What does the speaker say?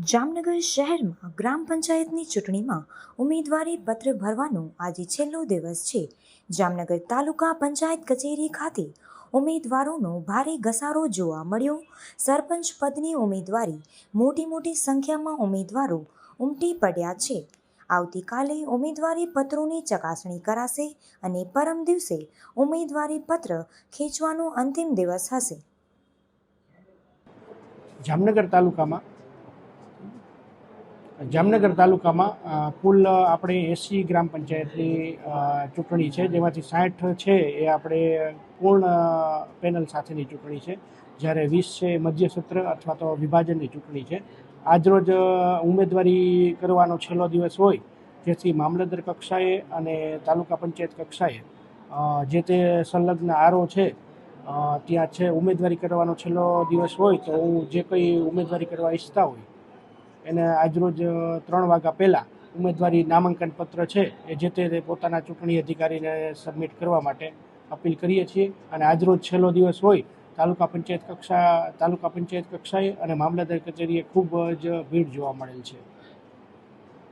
જામનગર શહેરમાં ગ્રામ પંચાયતની ચૂંટણીમાં ઉમેદવારી પત્ર ભરવાનો આજે છેલ્લો દિવસ છે. જામનગર તાલુકા પંચાયત કચેરી ખાતે ઉમેદવારોનો ભારે ઘસારો જોવા મળ્યો. સરપંચ પદની ઉમેદવારી મોટી મોટી સંખ્યામાં ઉમેદવારો ઉમટી પડ્યા છે. આવતીકાલે ઉમેદવારી પત્રોની ચકાસણી કરાશે અને પરમ દિવસે ઉમેદવારી પત્ર ખેંચવાનો અંતિમ દિવસ હશે. જામનગર તાલુકામાં જામનગર તાલુકામાં કુલ આપણે એસી ગ્રામ પંચાયતની ચૂંટણી છે, જેમાંથી સાઠ છે એ આપણે પૂર્ણ પેનલ સાથેની ચૂંટણી છે. જ્યારે વીસ છે મધ્ય સત્ર અથવા તો વિભાજનની ચૂંટણી છે. આજરોજ ઉમેદવારી કરવાનો છેલ્લો દિવસ હોય, જેથી મામલતદાર કક્ષાએ અને તાલુકા પંચાયત કક્ષાએ જે તે સંલગ્ન આરો છે ત્યાં છે ઉમેદવારી કરવાનો છેલ્લો દિવસ હોય, તો હું જે કંઈ ઉમેદવારી કરવા ઈચ્છતા હોય એને આજરોજ ત્રણ વાગ્યા પહેલાં ઉમેદવારી નામાંકન પત્ર છે એ જે તે પોતાના ચૂંટણી અધિકારીને સબમિટ કરવા માટે અપીલ કરીએ છીએ. અને આજરોજ છેલ્લો દિવસ હોય, તાલુકા પંચાયત કક્ષા, તાલુકા પંચાયત કક્ષાએ અને મામલતદાર કચેરીએ ખૂબ જ ભીડ જોવા મળેલ છે.